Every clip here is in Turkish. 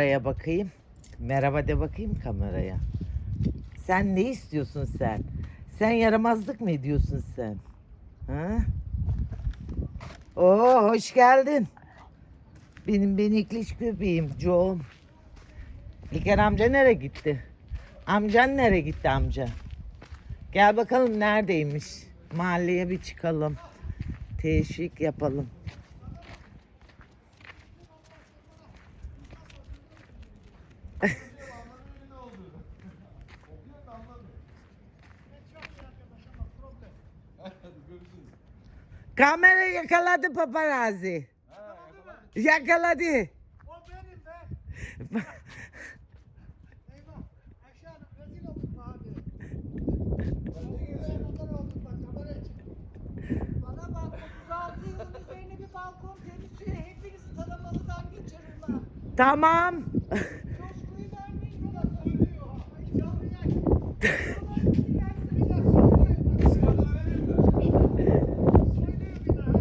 Kameraya bakayım. Merhaba de bakayım kameraya. Sen ne istiyorsun sen? Sen yaramazlık mı ediyorsun sen? Ha? Oo hoş geldin. Benim benikliş köpeğim Joe'm. İlker amca nereye gitti? Amcan nereye gitti amca? Gel bakalım neredeymiş. Mahalleye bir çıkalım. Teşvik yapalım. Kamera yakaladı paparazzi. Yakaladı. O benim be. Eyvah. Ayşe Hanım rezil olduk mu abi? Rezil olduk bak kamera çıktı. Bana bak 36 yılın üzerine bir balkon temizliği hepinizi tanımalıdan geçiririm ha. Tamam. Coşkuyu vermeyin bana söylüyor. Ay canlı yayın. Ama bir yer sıcak söylüyor bak. Söylüyor bir daha.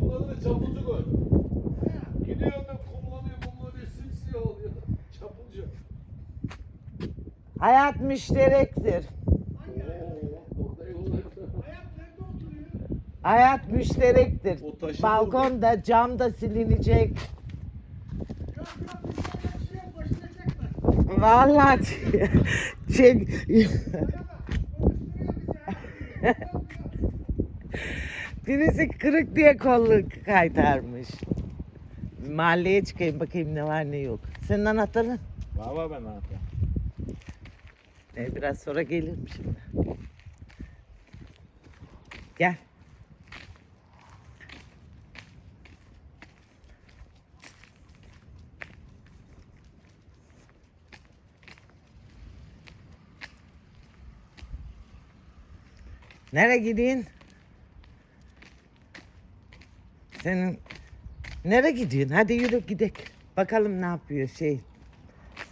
Bunları da çapulcu koy. Gidiyor da kumlanıyor kumlanıyor simsiyah oluyor. Çapulcu. Hayat müşterektir. Hayat müşterektir. Balkon da cam da silinecek. Şey şey. Vallahi çek. Ha. Birisi kırık diye kollu kaytarmış. Mahalleye çıkayım bakayım ne var ne yok. Senin anahtarın? Var var ben hatta. E, biraz sonra gelirim şimdi. Gel. Nereye gideyim? Senin nereye gidiyorsun? Hadi yürü gidek. Bakalım ne yapıyor şey.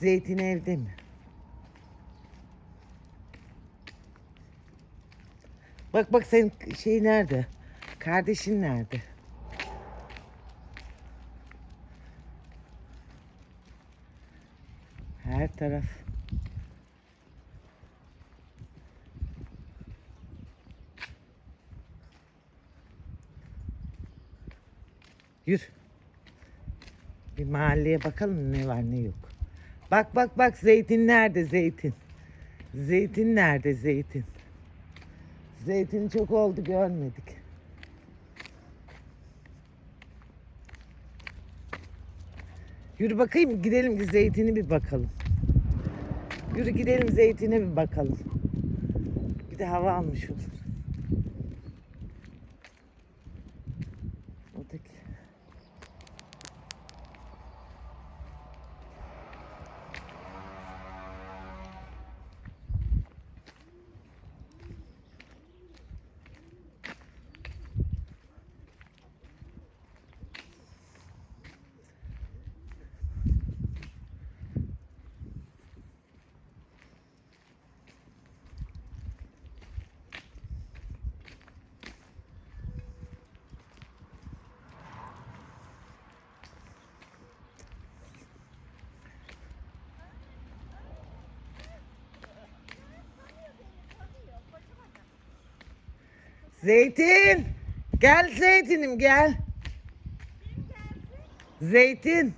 Zeytin evde mi? Bak bak senin şey nerede? Kardeşin nerede? Her taraf. Yürü. Bir mahalleye bakalım ne var ne yok. Bak bak bak zeytin nerede zeytin? Zeytin nerede zeytin? Zeytin çok oldu görmedik. Yürü bakayım gidelim zeytini bir bakalım. Yürü gidelim zeytine bir bakalım. Bir de hava almış olur. Zeytin. Gel zeytinim gel. Zeytin.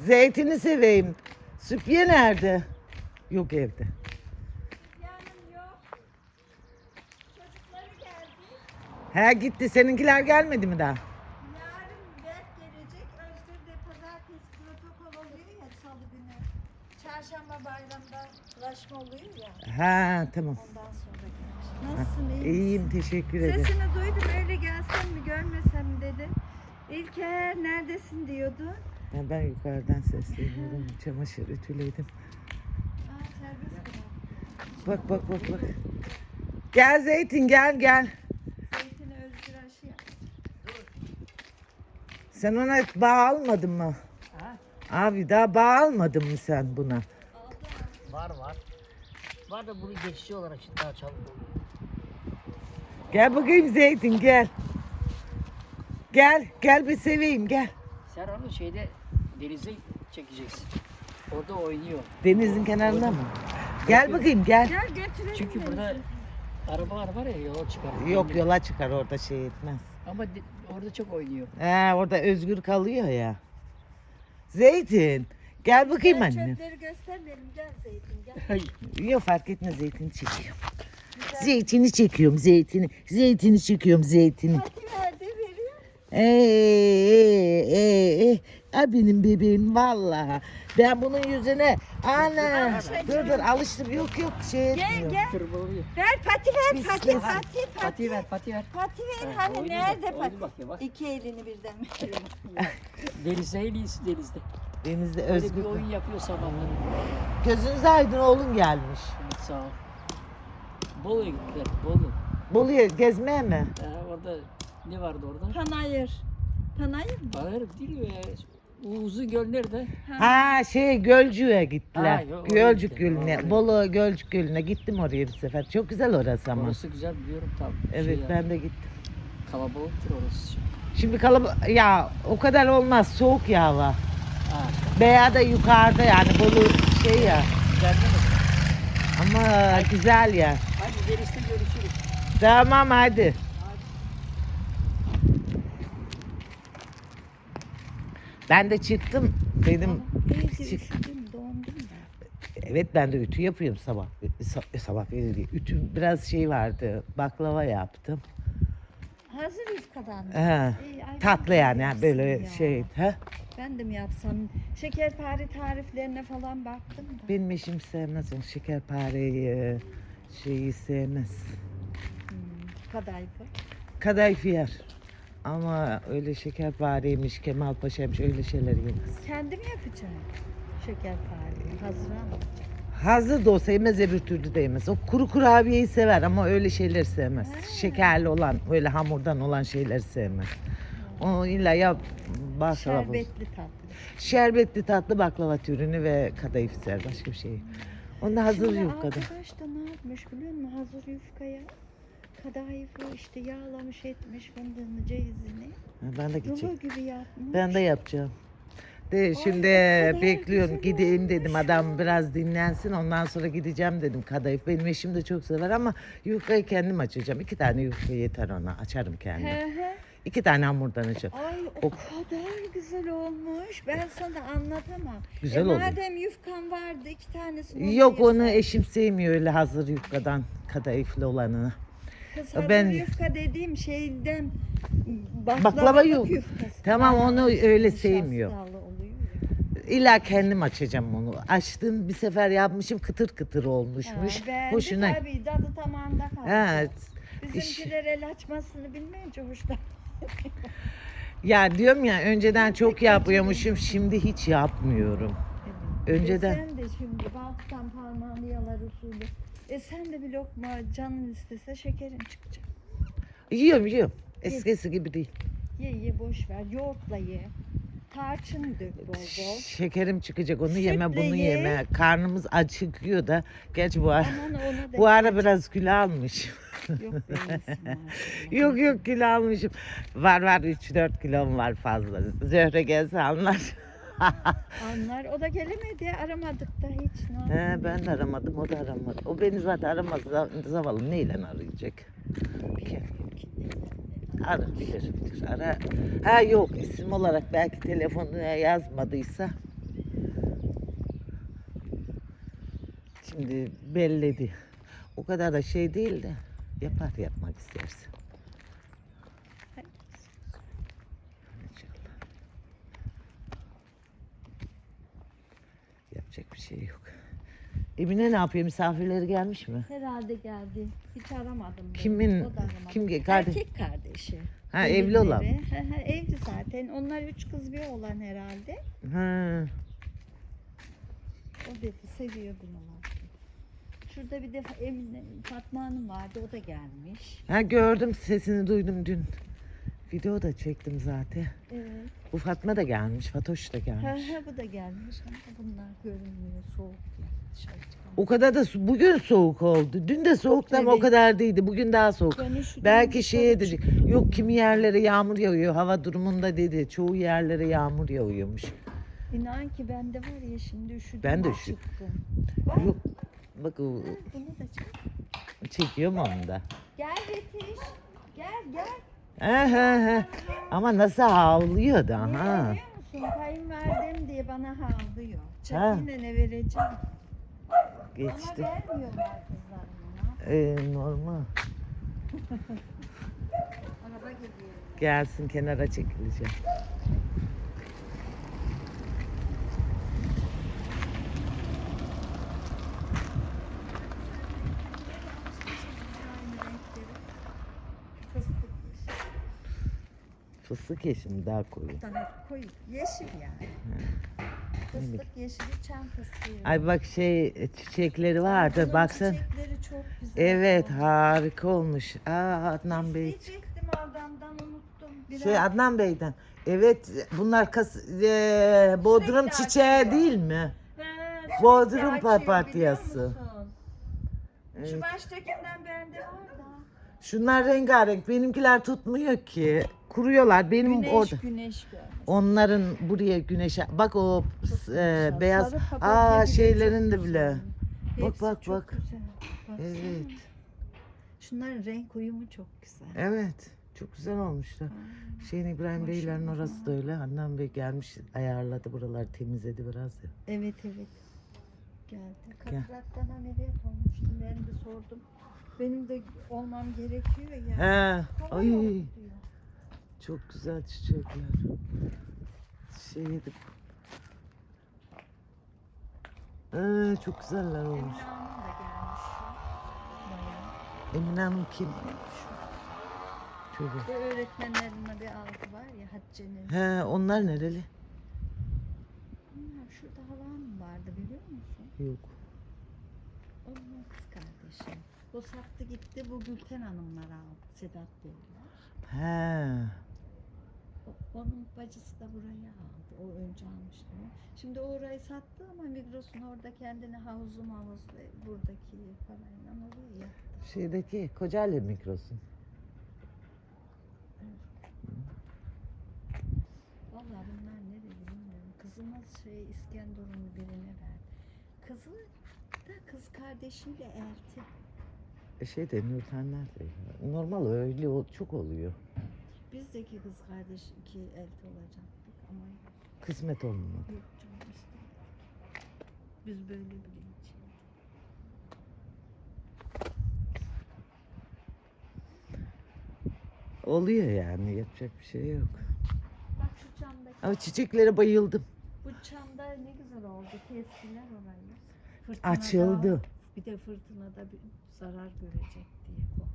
Zeytini seveyim. Süpye nerede? Yok evde. Yanım yok. Çocukları geldi. He gitti. Seninkiler gelmedi mi daha? Ulaşma oluyor ya. Ha tamam. Ondan sonra gelecek. Nasılsın iyi misin? İyiyim teşekkür ederim. Sesini duydum öyle gelsem mi görmesem mi dedim. İlker neredesin diyordu. Ya ben yukarıdan sesleniyorum. Çamaşır ütüledim. Aa serbest bırak. Bak bak bak bak. Gel Zeytin gel gel. Zeytini Özgür aşı yap. Sen ona bağ almadın mı? Abi daha bağ almadın mı sen buna? Var var. Var da bunu geçici olarak şimdi daha çabuk oluyor. Gel bakayım Zeytin gel. Gel gel bir seveyim gel. Sen onu şeyde denize çekeceksin. Orada oynuyor. Denizin kenarında mı? Gel bakayım gel. Gel götürelim. Çünkü burada arabalar var ya yola çıkar. Yok yola çıkar orada şey etmez. Ama de- orada çok oynuyor. He orada özgür kalıyor ya. Zeytin gel bakayım Gel annem. Çöpleri göstermeyelim. Gel Zeytin gel. Yok fark etmez zeytini çekiyorum. Zeytini çekiyorum zeytini. Zeytini çekiyorum zeytini. Fatih nerede veriyor? Ee, ee, ee. Ha benim bebeğim vallahi. Ben bunun yüzüne ana dur dur alıştım yok yok şey Gel etmiyor. gel. Tırmalıyor. Ver pati ver pati pati pati. Fatih ver, Fatih ver. Pati ver Ha, hani nerede oyna pati? bak ya, bak. İki elini birden veriyor. Denizde en iyisi denizde. Denizde Öyle özgür. bir oyun yapıyor sabahları. Gözünüz aydın oğlum gelmiş. Evet sağ ol. Bolu'ya gittiler. Bolu. Bolu'ya gezmeye mi? Ha, orada ne vardı orada? Panayır. Panayır mı? Hayır değil mi uzun göl nerede? Ha şey Gölcük'e gittiler. Ha, yo- oraya Gölcük. Gölü'ne. Oraya. Bolu Gölcük Gölü'ne gittim oraya bir sefer. Çok güzel orası ama. Orası güzel biliyorum tam. Evet Şey ben de gittim. Kalabalıktır orası. Şimdi kalabalık ya o kadar olmaz soğuk ya hava. Ha, Veya da yukarıda yani Bolu şey ya. Ama güzel yer. Hadi denizde görüşürüz. Tamam hadi. Ben de çıktım. Dedim çık. Evet ben de ütü yapıyorum sabah. Sa- Sabah değil. değil. Ütü biraz şey vardı. Baklava yaptım. Hazır yufkadan mı? He. Ay, Tatlı yani yapsam böyle şey. He? Ben de mi yapsam? Şekerpare tariflerine falan baktım da. Benim eşim sevmez onu şekerpareyi şeyi sevmez. Hmm, kadayıfı. Kadayıf yer. Ama öyle şekerpareymiş, Kemal Paşa'ymış öyle şeyler yemez. Kendim yapacağım. Şekerpareyi hazır almayacağım. Hazır da olsa yemez öbür türlü de yemez. O kuru kurabiyeyi sever ama öyle şeyleri sevmez. Şekerli olan, öyle hamurdan olan şeyleri sevmez. O illa ya baklava. Şerbetli tatlı. Şerbetli tatlı baklava türünü ve kadayıf sever. Başka bir şey. Onda hazır Şimdi yufkada. Arkadaş da ne yapmış biliyor musun? Hazır yufkaya kadayıfı işte yağlamış etmiş fındığını cevizini. Ha, Ben de gideceğim. Rulo gibi yapmış. Ben de yapacağım. De şimdi ne kadar bekliyorum güzel gideyim dedim adam biraz dinlensin ondan sonra gideceğim dedim kadayıf. Benim eşim de çok sever ama yufkayı kendim açacağım. İki tane yufka yeter ona açarım kendim. İki tane hamurdan açacağım. Ay o, O- kadar güzel olmuş. Ben sana anlatamam. Güzel e, oldu. Madem yufkan vardı iki tanesini Yok onu eşim sevmiyor öyle hazır yufkadan kadayıflı olanını. Hazır ben- yufka dediğim şeyden Baklava baklava yuf- yufkası. Tamam, onu öyle nişastalı sevmiyor. ya. İlla kendim açacağım onu. Açtım bir sefer yapmışım kıtır kıtır olmuşmuş. Ha, beğendi Hoşuna. tabii tadı tamamında kaldı. Ha, Bizimkiler el açmasını bilmeyince hoşlar. ya diyorum ya önceden çok yapıyormuşum şimdi hiç yapmıyorum. Önceden- E sen de şimdi baltıdan parmağını yalar usulü. E sen de bir lokma canın istese şekerin çıkacak. Yiyorum yiyorum. Eskisi gibi değil. Ye ye boş ver. Yoğurtla ye. Tarçın dök bol bol. Şekerim çıkacak onu yeme bunu ye. yeme. Karnımız acıkıyor da. Gerçi bu ara, Aman ona da bu ara biraz kilo almışım. yok maşallah. yok yok kilo almışım. Var var 3-4 kilom var fazla. Zöhre gelse anlar. Anlar o da gelemedi aramadık da hiç. Ne He, ben de aramadım o da aramadı. O beni zaten aramaz. Zav- Zavallı neyle arayacak? Ki- Ara bilir bilir. Ara. Ha yok isim olarak belki telefonuna yazmadıysa. Şimdi belledi. O kadar da şey değil de yapar yapmak isterse. İnşallah. Yapacak bir şey yok. Emine ne yapıyor? Misafirleri gelmiş mi? Herhalde geldi. Hiç aramadım. Kimin? O da aramadı. Kim ge- kardeş? Erkek kardeşi. Ha, evli olan. Gelinleri. Evli zaten. Onlar üç kız bir oğlan herhalde. Ha. O dedi seviyor bunlar. Şurada bir de Emine, Fatma Hanım vardı. O da gelmiş. Ha gördüm sesini duydum dün. Video da çektim zaten. Evet. Bu Fatma da gelmiş, Fatoş da Ha gelmiş. ha bu da gelmiş ama bunlar görünmüyor soğuk ya dışarı. O kadar da su- bugün soğuk oldu. Dün de soğuktu ama o Evet. kadar değildi. Bugün daha soğuk. Üşüdüm, Belki şey edecek. çıktım. Yok kimi yerlere yağmur yağıyor. Hava durumunda dedi. Çoğu yerlere yağmur yağıyormuş. İnan ki bende var ya şimdi üşüdüm. Ben de üşüdüm. çıktım. Yok. Bak o Bunu da çek. çekiyor mu onu da? Gel Yetiş. Gel gel. Ama nasıl havlıyor da ha. biliyor musun? Kayınvalidem diye bana havlıyor. Ha. Çekine ne vereceğim? Geçti. Bana vermiyorlar kızlarıma. Ee, normal. Araba geliyor. Gelsin kenara çekileceğim. Fıstık yeşimi daha koyu. Daha koyu. Yeşil yani. Fıstık yeşili çam fıstığı. Ay bak şey çiçekleri vardı Bunun baksana. Çiçekleri çok güzel. Evet oldu. harika olmuş. Aa Adnan Bey. İsteyecektim adamdan unuttum. Biraz Şey Adnan Bey'den. Evet bunlar kas, e, Bodrum Sürekli çiçeği açıyor. değil mi? Ha, Bodrum papatyası. musun? Şu Evet. baştakinden bende var da. Şunlar rengarenk. Benimkiler tutmuyor ki. Kuruyorlar. Benim Güneş orada. güneş görmesin. Onların buraya güneşe bak o e, beyaz aa şeylerin de bile. Bak, Hepsi bak, çok bak. Güzel. Baksana. Evet. Şunların renk uyumu çok güzel. Evet. Çok güzel olmuşlar. Ha. Şeyin İbrahim Beylerin Maşallah. orası da öyle. Adnan Bey gelmiş ayarladı buraları temizledi biraz ya. Evet evet. Geldi. Gel. Kataraktan ameliyat olmuştum. Ben de sordum. Benim de olmam gerekiyor ya. He. Ay. diyor. Çok güzel çiçekler. Şeydi. Ee, çok güzeller olmuş. Emine Hanım kim? Şöyle. Bu öğretmenlerin bir altı var ya Hatice'nin. He, onlar nereli? Bunlar şurada halam vardı biliyor musun? Yok. Onun kız kardeşi. O sattı gitti bu Gülten Hanımlar aldı. Sedat Beyler. He. Onun bacısı da burayı aldı. O önce almıştı. onu. Şimdi o orayı sattı ama Migros'un orada kendine havuzu mavuz ve buradaki parayla orayı yaptı. Şeydeki Kocaeli mikrosun. Vallahi bunlar nereli bilmiyorum. Kızımız şey İskenderunlu birine verdi. Kızı da kız kardeşiyle elti. E şey de Nurtenler de. Normal öyle çok oluyor. Bizdeki kız kardeş iki elti olacaktık ama Kısmet olmadı. yok canım istemedik. Biz böyle bilinçliyiz. Oluyor yani yapacak bir şey yok. Bak şu çamdaki Ama çiçeklere bayıldım. Bu çamda ne güzel oldu. Kestiler orayı. Fırtınada- Açıldı. Bir de fırtınada bir zarar görecek diye korktular.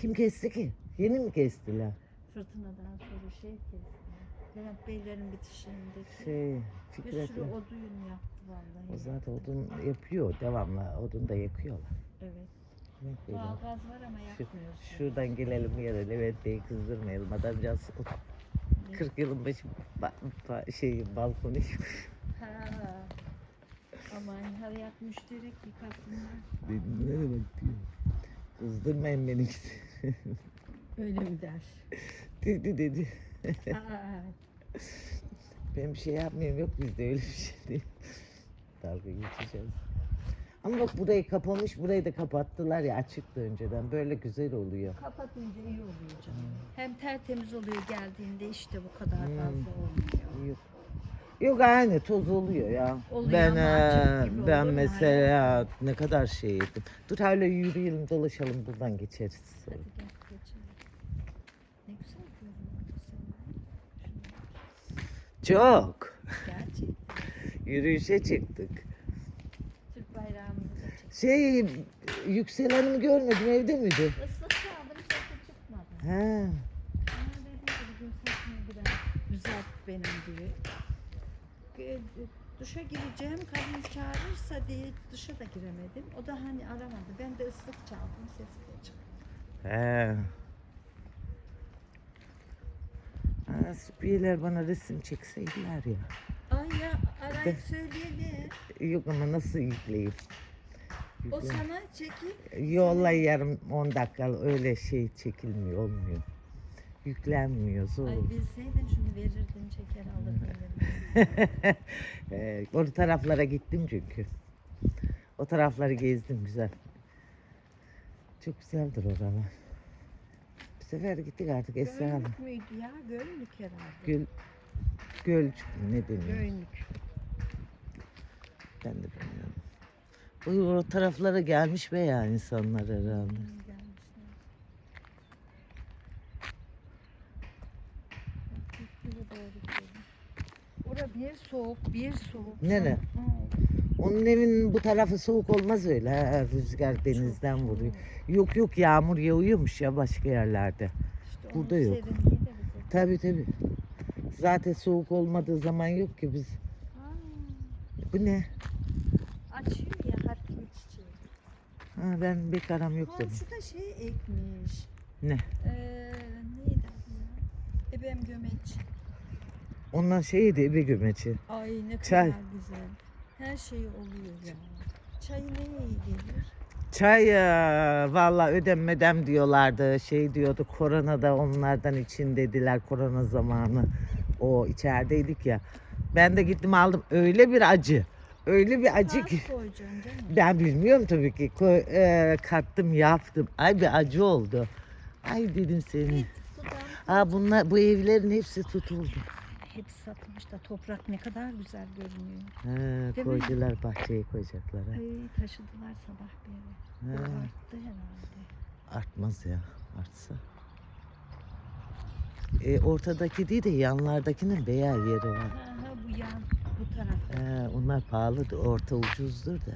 Kim kesti ki? Yeni mi kestiler? Fırtınadan sonra şey kestiler. Levent Beylerin bitişiğindeki Şey, bir Fikret. sürü odun yaptı vallahi. O zaten odun yapıyor devamlı. Odun da yakıyorlar. Evet. Levent Beyler. Doğal gaz var ama Şu- yakmıyoruz. şuradan gelelim yere Levent Bey'i kızdırmayalım. Adamcağız Ne? 40 yılın başı ba- ba- şey balkonu Ha. Aman hayat müşterek yıkasınlar. Dedim ne demek diyor. Kızdırmayın beni. Öyle mi der? dedi dedi. Ben bir şey yapmıyorum yok bizde öyle bir şey değil. Dalga geçeceğiz. Ama bak burayı kapamış burayı da kapattılar ya açıktı önceden. Böyle güzel oluyor. kapatınca iyi oluyor canım. Hem tertemiz oluyor geldiğinde işte bu kadar Hmm. fazla olmuyor. Yok. Yok aynı toz oluyor ya. Oluyor ben ama eee, gibi ben olur mu mesela ne kadar şey ettim. Dur hala yürüyelim dolaşalım buradan geçeriz. sonra. Hadi gel geçelim. Ne güzel görünüyor sen. Çok. Gerçekten. Yürüyüşe çıktık. Türk bayrağımızı da. Şey Yüksel Hanım'ı görmedim evde miydi? Islık çaldım sesi çıkmadı. He. Ki bugün. Düzelt benim diye. E, Duşa gireceğim, kadın çağırırsa diye duşa da giremedim. O da hani aramadı. Ben de ıslık çaldım, sesi de çıktı. He. Ya Süpiyeler bana resim çekseydiler ya. Ay ya arayıp söyleyelim. Yok ama nasıl yükleyeyim? O Yükle- sana çekip Yolla yarım 10 dakika öyle şey çekilmiyor olmuyor. Yüklenmiyor zor. Ay bilseydin şunu verirdin çeker alırdın. Ee, o taraflara gittim çünkü. O tarafları gezdim güzel. Çok güzeldir oralar. Sefer gittik artık Esra Hanım. Gölnük müydü ya? Gölnük herhalde. Göl, Gölcük mü, ne deniyor? Gölnük. Ben de bilmiyorum. Bu o taraflara gelmiş be ya insanlar herhalde. Gelmişler. Ora bir soğuk, bir soğuk. Nere? Ha, Onun evinin bu tarafı soğuk olmaz öyle. Ha, rüzgar denizden vuruyor. Yok yok yağmur yağıyormuş ya başka yerlerde. İşte Burada yok. Tabi tabi. Zaten soğuk olmadığı zaman yok ki biz. Aa, Bu ne? açıyor ya harfi çiçeği. Ha, ben pek aram yok dedim. Komşu da şey ekmiş. Ne? Ee, neydi adı ya? Ebem gömeç. Ondan şeydi ebe gömeci. Ay ne kadar Çay. güzel. Her şey oluyor ya. Çay neye iyi gelir? Çay ya, valla ödem ödem diyorlardı. Şey diyordu koronada onlardan için dediler korona zamanı. O içerideydik ya. Ben de gittim aldım öyle bir acı. Öyle bir acı ki. Ben bilmiyorum tabii ki. Ko- e, kattım yaptım. Ay bir acı oldu. Ay dedim seni. Git dudağını Ha bunlar bu evlerin hepsi tutuldu. Hepsi satılmış da toprak ne kadar güzel görünüyor. Ha, Değil mi? koydular bahçeye koyacaklar. ha. Ay taşıdılar sabah beri. Bu Ha, arttı herhalde. artmaz ya artsa. E, ortadaki değil de yanlardakinin beyaz yeri var. Ha ha bu yan bu tarafta. He, onlar pahalıdır. Orta ucuzdur da.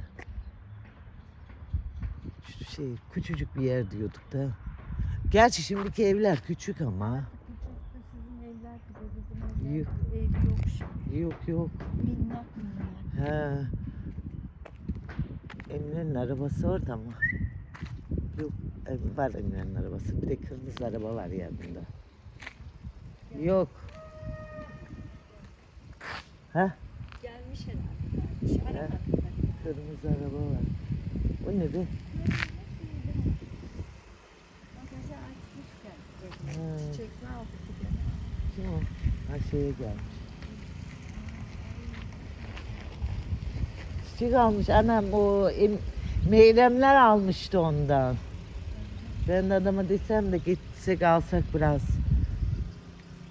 Şu şey küçücük bir yer diyorduk da. Gerçi şimdiki evler küçük ama. Küçük de sizin evler gibi bizim evler Yok. ev yok şimdi. Yok yok. Minnak minnak. He. Emre'nin arabası orada ama. Yok var Emre'nin arabası. Bir de kırmızı araba var yanında. Yok. Ha? Gelmiş herhalde. Gelmiş. Ben. Kırmızı araba var. O ne be? Bagajı açmışken. Ha. Çiçekli de. Kim o? Ha şeye gelmiş. Çiçek almış anam o em, meylemler almıştı ondan. Ben de adama desem de gitsek alsak biraz.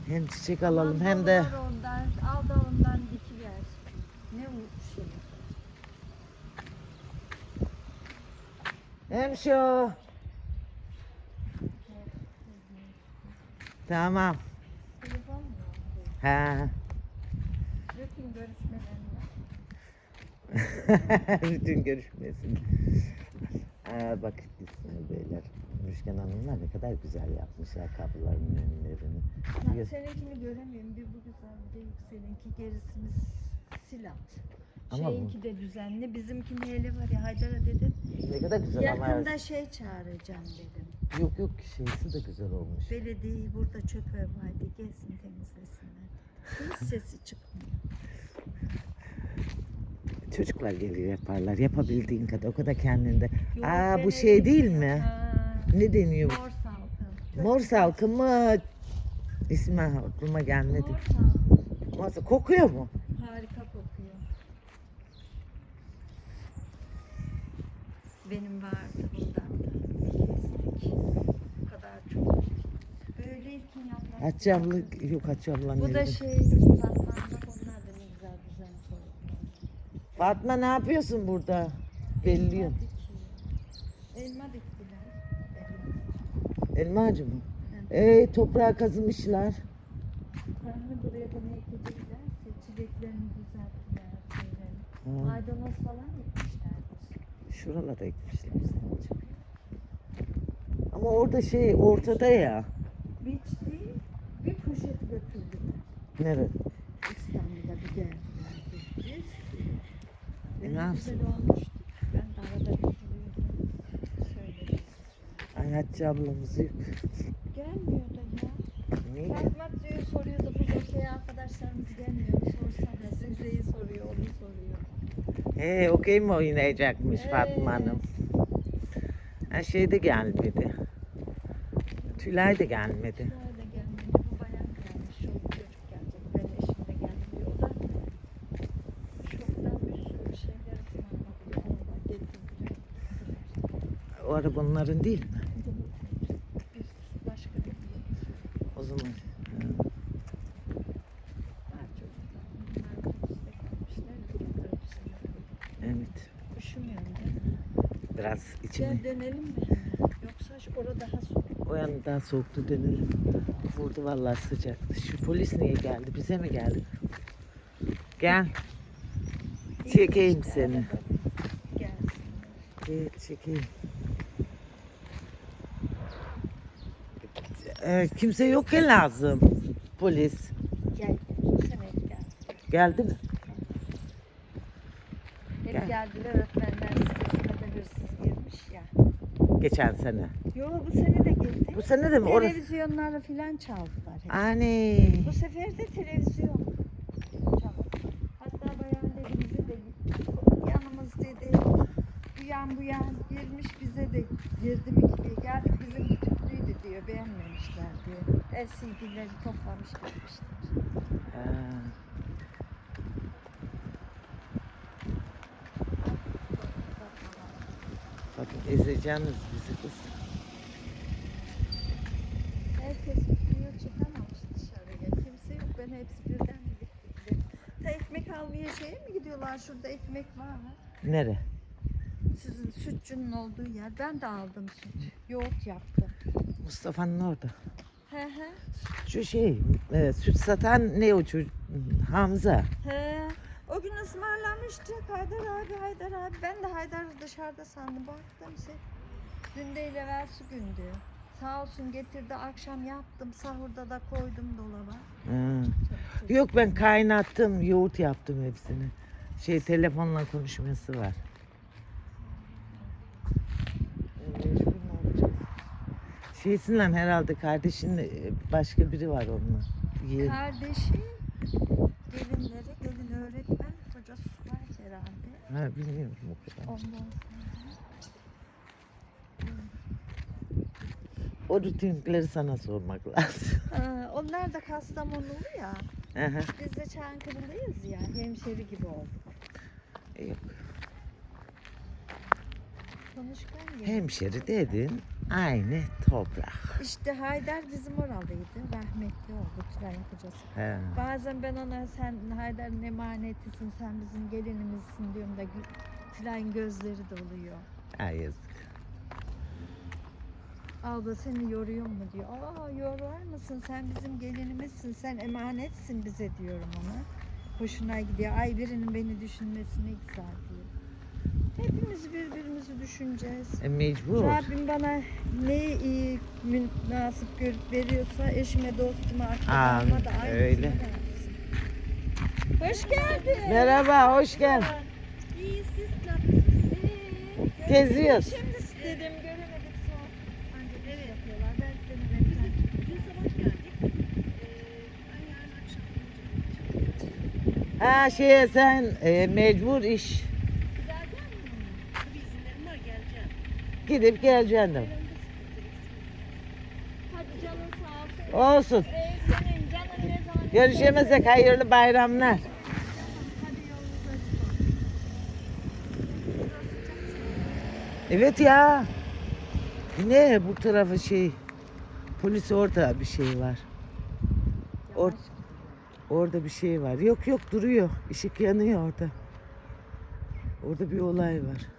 Hem çiçek alalım hem de ondan, al da ondan dikiver. Ne o şey. hem şu. Tamam. Ha. Bütün görüşmelerinde. Bütün görüşmesin. Aa, bak İsmail Beyler. Müşken Hanımlar ne kadar güzel yapmışlar kapıların önlerini. Yok. seninkini göremiyorum. Bir bu güzel bir de seninki gerisini silat. Ama bu- Şeyinki de düzenli. Bizimkinin eli var ya Haydar'a dedim. Ne kadar güzel ama. Yakında şey çağıracağım dedim. Yok yok şeysi de güzel olmuş. Belediyeyi burada çöp ev vardı. Gelsin temizlesinler. Hiç sesi çıkmıyor. Çocuklar geliyor yaparlar. Yapabildiğin kadar. O kadar kendinde. Yok, Aa ben bu şey değil mi? Ha, Ne deniyor? Mor salkım. Mor salkım mı? İsmi aklıma gelmedi. Mor salkım. Mor sal- Kokuyor mu? Harika kokuyor. Benim vardı bundan da. Kestik. Bu kadar çok. Böyle ilkin yaprak. Hatice abla, yok Hatice ablanın Bu da şey, Fatma bak onlar da ne güzel düzen koydular. Fatma ne yapıyorsun burada? Belliyor. Elma. Elma diktiler. Elma. Ağacı mı? Ee, toprağa kazımışlar. Kendi buraya da ne ekeceklerse çileklerini düzelttiler. Şeyleri. Ha, Maydanoz falan. Şuralara çıkıyor. Ama orada şey ortada ya. Biçti, bir poşet götürdüler. Nerede? İstanbul'da bir geldiler. E, ne yapsın? Ben de arada bir. Ay Hatice ablamız yok. Gelmiyor da ya. Niye? Fatma diyor soruyordu bu şey arkadaşlarımız gelmiyor. Sorsana Zühre'yi soruyor, onu soruyor. He, okey mi oynayacakmış Fatma Hanım? Ha şey de gelmedi. Tülay da gelmedi. Şuraya da gelmedi. Bu bayan gelmiş. Şok çocuk gelecek. Ben eşim de geldi diyor. O da şoktan bir sürü şeyler ısmarladı. Orada getirdiler. O araba onların değil mi? Bir başka bir O zaman. ha. var çocuklar. Bunlar otobüste kalmışlar. Otobüsüne. Evet. Üşümüyorum değil mi? Biraz içimi. Gel dönelim mi? Yoksa şu orada daha soğuk. O yana daha soğuktu dönelim. Burada vallahi sıcaktı. Şu polis niye geldi? Bize mi geldi? Gel. Çekeyim İşte seni. Gel çekeyim. Ee, kimse yok ki lazım. Polis. Geldi. Geldi mi? Hep Gel. geldiler öğretmenler sitesine de hırsız girmiş ya. Geçen sene. Yo bu sene de girdi. Bu sene de mi? Orası. Televizyonlarla filan çaldılar. hep. Ani. Bu sefer de televizyon çaldı. Hatta bayan dedi bize de yanımız dedi bu yan bu yan girmiş bize de girdi mi gibi geldik bizim tüplüydü diyor beğenmemişler diyor. LCD'leri toplamış gitmişler. Ha. Ezeceğiniz bizi kız. Herkes gidiyor çıkamamış dışarıya. Kimse yok. Ben hepsi birden gittik. Ta ekmek almaya şeye mi gidiyorlar? Şurada ekmek var. Nere? Sizin sütçünün olduğu yer. Ben de aldım süt. Yoğurt yaptım. Mustafa'nın orada. He he. Şu şey, e, süt satan ne o çocuk? Hamza. He. O gün ısmarlamıştı. Haydar abi, Haydar abi. Ben de Haydar dışarıda sandım. Baktım şey. Dün değil evvelsi gündü. Sağ olsun getirdi. Akşam yaptım. Sahurda da koydum dolaba. Ha. Yok ben kaynattım, yoğurt yaptım hepsini. Şey telefonla konuşması var. E? Şeysinden herhalde kardeşin e, başka biri var onunla. Kardeşi gelinleri, gelin öğretmen, kocası subay herhalde. Ha bilmiyorum o kadar. Ondan sonra O rutinleri sana sormak lazım. Ha, onlar da Kastamonulu ya. Aha. Biz de Çankırılıyız ya. Hemşeri gibi olduk. Yok. Konuşkan. Hemşeri dedin aynı toprak. İşte Haydar bizim oralıydı. Rahmetli oldu Tülay'ın kocası. Ha. Bazen ben ona sen Haydar'ın emanetisin, sen bizim gelinimizsin diyorum da Tülay'ın gözleri doluyor. ha yazık. Abla seni yoruyor mu diyor. Aa yorar mısın? Sen bizim gelinimizsin. Sen emanetsin bize diyorum ona. Hoşuna gidiyor. Ay birinin beni düşünmesi ne güzel diyor. Hepimiz birbirimizi düşüneceğiz. E, mecbur. Rabbim bana ne iyi münasip görüp veriyorsa eşime, dostuma, akrabama da aynısını öyle. versin. Hoş geldin. Merhaba, hoş geldin. İyi siz nasılsınız? Geziyoruz. Şimdi dedim göremedik son. Anca nereye yapıyorlar? Ben seni beklerim. Dün sabah geldik. Ha şeye sen e, mecbur iş. Bir daha gelmiyor mu? Bir izinlerim var geleceğim. Gidip geleceksin de. Hadi canın sağ olsun. Olsun. Ee, senin canın ne zaman Görüşemezsek hayırlı bayramlar. Evet ya. Ne bu tarafı şey. Polis orada bir şey var. Or orada bir şey var. Yok yok duruyor. Işık yanıyor orada. Orada bir olay var.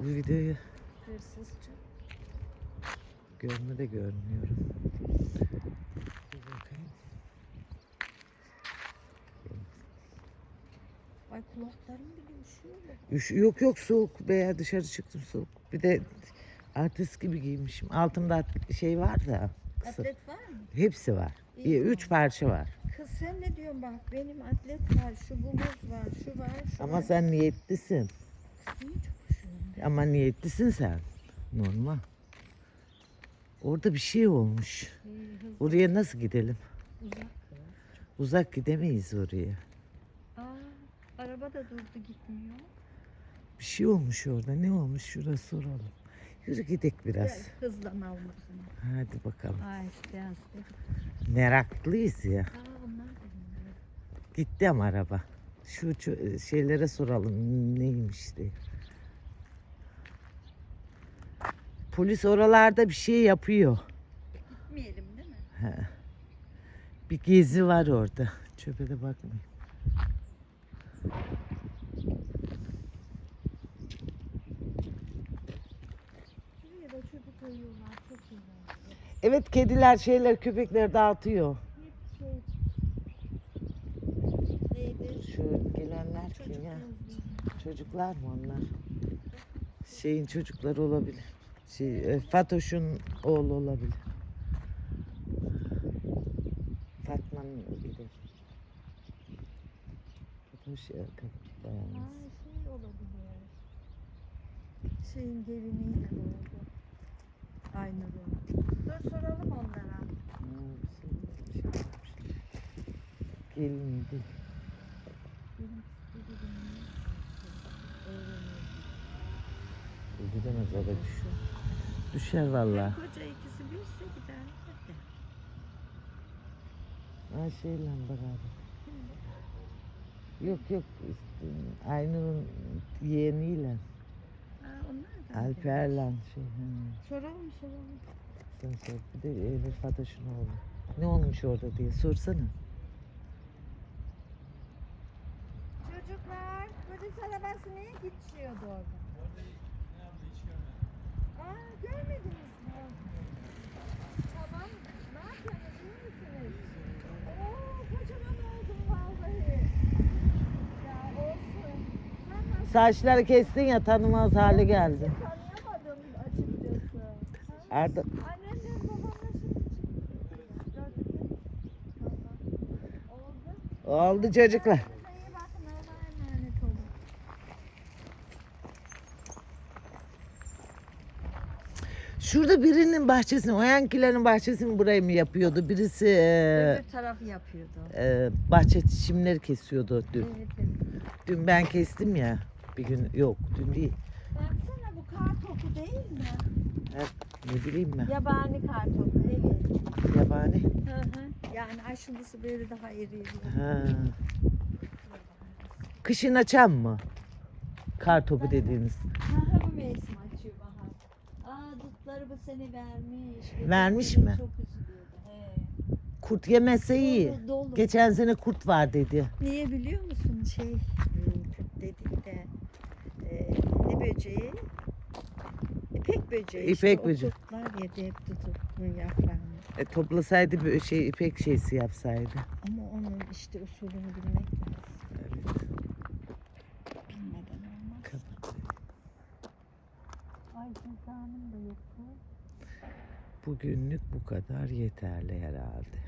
Bu videoyu Hırsızcı. görme de görmüyorum. Bir bakayım. Ay kulaklarım bile üşüyor mu? Üş- yok yok soğuk veya dışarı çıktım soğuk. Bir de artist gibi giymişim. Altımda şey var da. Kısa. Atlet var mı? Hepsi var. İyi üç parça var. Kız sen ne diyorsun bak benim atlet var, şu buluz var, şu var, şu Ama var. sen niyetlisin. Kız niye çok? Ama niyetlisin sen. Normal. Orada bir şey olmuş. Oraya nasıl gidelim? uzak. Uzak gidemeyiz oraya. Aa, araba da durdu gitmiyor. Bir şey olmuş orada. Ne olmuş? Şurası soralım. Yürü gidek biraz. Gel, hızlan almasın. Hadi bakalım. Aste aste. Meraklıyız ya. Aa, onlar da. Gitti ama araba. Şu şeylere soralım neymiş diye. Polis oralarda bir şey yapıyor. Gitmeyelim değil mi? He. Bir gezi var orada. Çöpe de bakmayın. Evet kediler şeyler köpekler dağıtıyor. Şey... Şu gelenler kim ya? Çocuklar mı onlar? Şeyin çocukları olabilir. Şey, Fatoş'un oğlu olabilir. Fatma'nın bir de. Fatoş ya dayanmaz. şey olabilir. Şeyin geliniyle oldu. Aynur'un. Dur soralım onlara. Gelin değil. Gidemez düş. Düşer vallahi. Koca ikisi birse gider. Ha şeyle beraber. Yok yok işte, Aynur'un yeğeniyle. Aa, onlar da mı Alper'le şey. hı. Soralım soralım. Sen sor. Bir de Elif Fatoş'un oğlu. Ne olmuş orada diye sorsana. Çocuklar polis arabası niye geçiyordu orada? Aa görmediniz mi? Tamam. Ne yapıyorsunuz? İyi misiniz? Oo kocaman oldum vallahi. Ya olsun. Ben nasıl Saçları kestin ya tanımaz hale geldi. tanıyamadım açıkçası. Ha? Arda Annemle babamla şimdi çıktık. Gördün mü? Tamam. Oldu. oldu çocuklar. Şurada birinin bahçesini, o yankilerin bahçesini burayı mı yapıyordu? Birisi e, Öbür tarafı yapıyordu. e, bahçe çimleri kesiyordu dün. Evet evet. Dün ben kestim ya. Bir gün yok dün değil. Baksana bu kar topu değil mi? Ne bileyim ben. Yabani kar topu evet. Yabani. Hı hı. Yani aşılısı böyle daha iri. Ha. Kışın açan mı? Kar topu dediğiniz. Ha ha bu mevsim açıyor bahar. Aa dutları bu sene vermiş. Geçen Vermiş sene mi? Çok üzülüyordu. He. Kurt yemese iyi. Dolu, dolu. Geçen sene kurt var dedi. Niye biliyor musun şey hmm, dedik de e, ne böceği? İpek böceği. İpek işte, böceği. O kurtlar yedi hep tutun yaprağını. E, toplasaydı böyle şey ipek şeysi yapsaydı. Ama onun işte usulünü bilmek lazım. Evet. Bilmeden olmaz. Kapat. Ay sultanım da yoktu. Bugünlük bu kadar yeterli herhalde.